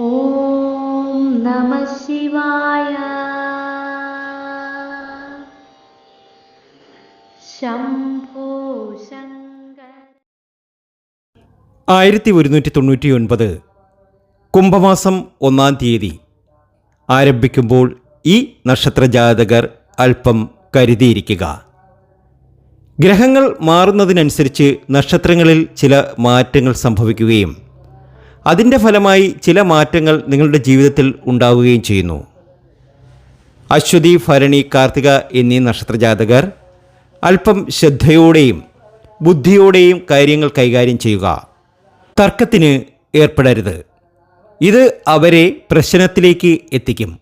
ഓം നമ ശിവായ. ശംഭോ ആയിരത്തി ഒരുന്നൂറ്റി തൊണ്ണൂറ്റി ഒൻപത് കുംഭമാസം ഒന്നാം തീയതി ആരംഭിക്കുമ്പോൾ ഈ നക്ഷത്രജാതകർ അല്പം കരുതിയിരിക്കുക. ഗ്രഹങ്ങൾ മാറുന്നതിനനുസരിച്ച് നക്ഷത്രങ്ങളിൽ ചില മാറ്റങ്ങൾ സംഭവിക്കുകയും അതിന്റെ ഫലമായി ചില മാറ്റങ്ങൾ നിങ്ങളുടെ ജീവിതത്തിൽ ഉണ്ടാവുകയും ചെയ്യുന്നു. അശ്വതി ഭരണി കാർത്തിക എന്നീ നക്ഷത്രജാതകർ അല്പം ശ്രദ്ധയോടെയും ബുദ്ധിയോടെയും കാര്യങ്ങൾ കൈകാര്യം ചെയ്യുക. തർക്കത്തിന് ഏർപ്പെടരുത്. ഇത് അവരെ പ്രശ്നത്തിലേക്ക് എത്തിക്കും.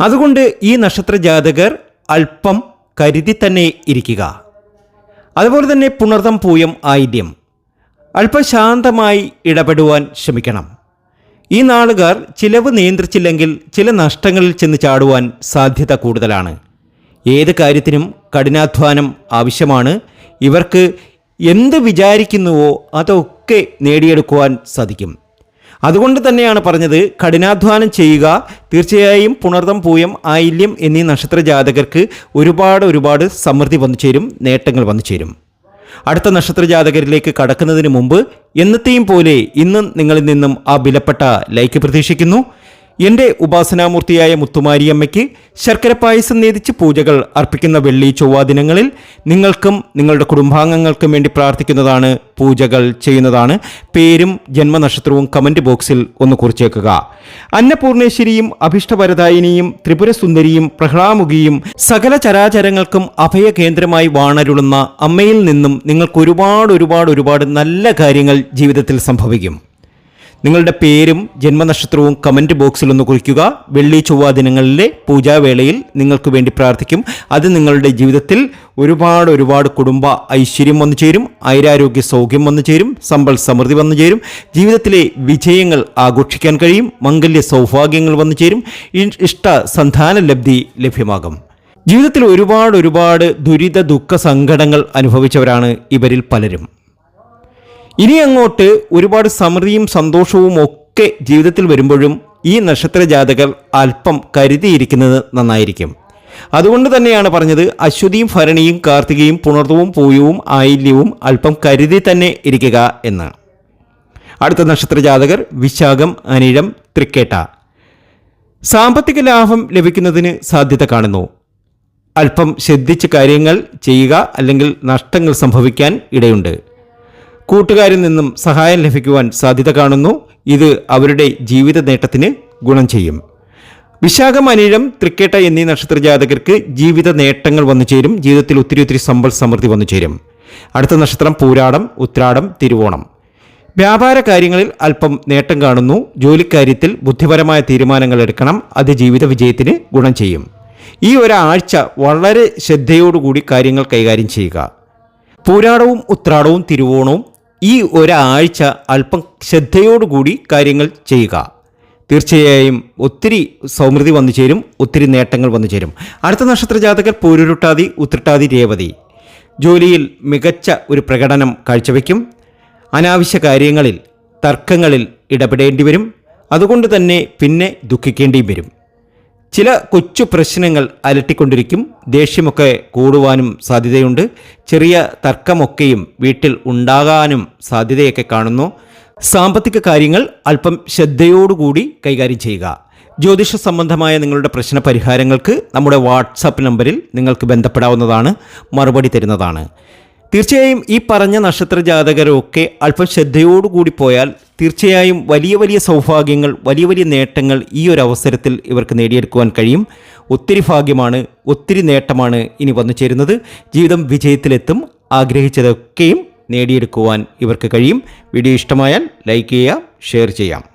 അതുകൊണ്ട് ഈ നക്ഷത്രജാതകർ അല്പം കരുതി തന്നെ ഇരിക്കുക. അതുപോലെ തന്നെ പുണർതം പൂയം ആയില്യം. അല്പം ശാന്തമായി ഇടപെടുവാൻ ശ്രമിക്കണം. ഈ നാളുകാർ ചിലവ് നിയന്ത്രിച്ചില്ലെങ്കിൽ ചില നഷ്ടങ്ങളിൽ ചെന്ന് ചാടുവാൻ സാധ്യത കൂടുതലാണ്. ഏത് കാര്യത്തിനും കഠിനാധ്വാനം ആവശ്യമാണ്. ഇവർക്ക് എന്ത് വിചാരിക്കുന്നുവോ അതൊക്കെ നേടിയെടുക്കുവാൻ സാധിക്കും. അതുകൊണ്ട് തന്നെയാണ് പറഞ്ഞത് കഠിനാധ്വാനം ചെയ്യുക തീർച്ചയായും പുണർതം പൂയം ആയില്യം എന്നീ നക്ഷത്ര ജാതകർക്ക് ഒരുപാട് ഒരുപാട് സമൃദ്ധി വന്നു ചേരും നേട്ടങ്ങൾ വന്നു ചേരും അടുത്ത നക്ഷത്ര ജാതകരിലേക്ക് കടക്കുന്നതിന് മുമ്പ് എന്നത്തെയും പോലെ ഇന്നും നിങ്ങളിൽ നിന്നും ആ വിലപ്പെട്ട ലൈക്ക് പ്രതീക്ഷിക്കുന്നു. എന്റെ ഉപാസനാമൂർത്തിയായ മുത്തുമാരിയമ്മയ്ക്ക് ശർക്കര പായസം നേതിച്ച് പൂജകൾ അർപ്പിക്കുന്ന വെള്ളി ചൊവ്വാ ദിനങ്ങളിൽ നിങ്ങൾക്കും നിങ്ങളുടെ കുടുംബാംഗങ്ങൾക്കും വേണ്ടി പ്രാർത്ഥിക്കുന്നതാണ് പൂജകൾ ചെയ്യുന്നതാണ്. പേരും ജന്മനക്ഷത്രവും കമന്റ് ബോക്സിൽ ഒന്ന് കുറിച്ചേക്കുക. അന്നപൂർണേശ്വരിയും അഭിഷ്ടവരദായിനിയും ത്രിപുരസുന്ദരിയും പ്രഹ്ലാമുഖിയും സകല ചരാചരങ്ങൾക്കും അഭയ കേന്ദ്രമായി വാണരുളുന്ന അമ്മയിൽ നിന്നും നിങ്ങൾക്ക് ഒരുപാട് ഒരുപാട് ഒരുപാട് നല്ല കാര്യങ്ങൾ ജീവിതത്തിൽ സംഭവിക്കും. നിങ്ങളുടെ പേരും ജന്മനക്ഷത്രവും കമന്റ് ബോക്സിൽ ഒന്ന് കുറിക്കുക. വെള്ളി ചൊവ്വ ദിനങ്ങളിലെ പൂജാവേളയിൽ നിങ്ങൾക്ക് വേണ്ടി പ്രാർത്ഥിക്കും. അത് നിങ്ങളുടെ ജീവിതത്തിൽ ഒരുപാട് ഒരുപാട് കുടുംബ ഐശ്വര്യം വന്നു ചേരും. ഐരാരോഗ്യ സൗഖ്യം വന്നു ചേരും. സമ്പൽ സമൃദ്ധി വന്നു ചേരും. ജീവിതത്തിലെ വിജയങ്ങൾ ആഘോഷിക്കാൻ കഴിയും. മംഗല്യ സൗഭാഗ്യങ്ങൾ വന്നു ചേരും. ഇഷ്ട സന്താന ലബ്ധി ലഭ്യമാകും. ജീവിതത്തിൽ ഒരുപാട് ഒരുപാട് ദുരിത ദുഃഖ സങ്കടങ്ങൾ അനുഭവിച്ചവരാണ് ഇവരിൽ പലരും. ഇനി അങ്ങോട്ട് ഒരുപാട് സമൃദ്ധിയും സന്തോഷവും ഒക്കെ ജീവിതത്തിൽ വരുമ്പോഴും ഈ നക്ഷത്ര ജാതകർ അല്പം കരുതിയിരിക്കുന്നത് നന്നായിരിക്കും. അതുകൊണ്ട് തന്നെയാണ് പറഞ്ഞത് അശ്വതിയും ഭരണിയും കാർത്തികയും പുണർത്തവും പൂയവും ആയില്യവും അല്പം കരുതി തന്നെ ഇരിക്കുക എന്ന്. അടുത്ത നക്ഷത്ര ജാതകർ വിശാഖം അനിഴം തൃക്കേട്ട. സാമ്പത്തിക ലാഭം ലഭിക്കുന്നതിന് സാധ്യത കാണുന്നു. അല്പം ശ്രദ്ധിച്ച് കാര്യങ്ങൾ ചെയ്യുക അല്ലെങ്കിൽ നഷ്ടങ്ങൾ സംഭവിക്കാൻ ഇടയുണ്ട്. കൂട്ടുകാരിൽ നിന്നും സഹായം ലഭിക്കുവാൻ സാധ്യത കാണുന്നു. ഇത് അവരുടെ ജീവിത നേട്ടത്തിന് ഗുണം ചെയ്യും. വിശാഖം അനിഴം തൃക്കേട്ട എന്നീ നക്ഷത്ര ജാതകർക്ക് ജീവിത നേട്ടങ്ങൾ വന്നു ചേരും. ജീവിതത്തിൽ ഒത്തിരി ഒത്തിരി സമ്പൽ സമൃദ്ധി വന്നു ചേരും. അടുത്ത നക്ഷത്രം പൂരാടം ഉത്രാടം തിരുവോണം. വ്യാപാര കാര്യങ്ങളിൽ അല്പം നേട്ടം കാണുന്നു. ജോലിക്കാര്യത്തിൽ ബുദ്ധിപരമായ തീരുമാനങ്ങൾ എടുക്കണം. അത് ജീവിത വിജയത്തിന് ഗുണം ചെയ്യും. ഈ ഒരാഴ്ച വളരെ ശ്രദ്ധയോടുകൂടി കാര്യങ്ങൾ കൈകാര്യം ചെയ്യുക. പൂരാടവും ഉത്രാടവും തിരുവോണവും ഈ ഒരാഴ്ച അല്പം ശ്രദ്ധയോടുകൂടി കാര്യങ്ങൾ ചെയ്യുക. തീർച്ചയായും ഒത്തിരി സൗമൃതി വന്നു ചേരും ഒത്തിരി നേട്ടങ്ങൾ വന്നു ചേരും. അടുത്ത നക്ഷത്ര ജാതകർ പൂരുരുട്ടാതി ഉത്രട്ടാതി രേവതി. ജോലിയിൽ മികച്ച ഒരു പ്രകടനം കാഴ്ചവെക്കും. അനാവശ്യ കാര്യങ്ങളിൽ തർക്കങ്ങളിൽ ഇടപെടേണ്ടി വരും. അതുകൊണ്ട് തന്നെ പിന്നെ ദുഃഖിക്കേണ്ടിയും വരും. ചില കൊച്ചു പ്രശ്നങ്ങൾ അലട്ടിക്കൊണ്ടിരിക്കും. ദേഷ്യമൊക്കെ കൂടുവാനും സാധ്യതയുണ്ട്. ചെറിയ തർക്കമൊക്കെയും വീട്ടിൽ ഉണ്ടാകാനും സാധ്യതയൊക്കെ കാണുന്നു. സാമ്പത്തിക കാര്യങ്ങൾ അല്പം ശ്രദ്ധയോടുകൂടി കൈകാര്യം ചെയ്യുക. ജ്യോതിഷ സംബന്ധമായ നിങ്ങളുടെ പ്രശ്ന പരിഹാരങ്ങൾക്ക് നമ്മുടെ വാട്സാപ്പ് നമ്പറിൽ നിങ്ങൾക്ക് ബന്ധപ്പെടാവുന്നതാണ്. മറുപടി തരുന്നതാണ്. തീർച്ചയായും ഈ പറഞ്ഞ നക്ഷത്ര ജാതകരൊക്കെ അല്പം ശ്രദ്ധയോടുകൂടി പോയാൽ തീർച്ചയായും വലിയ വലിയ സൗഭാഗ്യങ്ങൾ വലിയ വലിയ നേട്ടങ്ങൾ ഈ ഒരു അവസരത്തിൽ ഇവർക്ക് നേടിയെടുക്കുവാൻ കഴിയും. ഒത്തിരി ഭാഗ്യമാണ് ഒത്തിരി നേട്ടമാണ് ഇനി വന്നു ചേരുന്നത്. ജീവിതം വിജയത്തിലെത്തും. ആഗ്രഹിച്ചതൊക്കെയും നേടിയെടുക്കുവാൻ ഇവർക്ക് കഴിയും. വീഡിയോ ഇഷ്ടമായാൽ ലൈക്ക് ചെയ്യാം ഷെയർ ചെയ്യാം.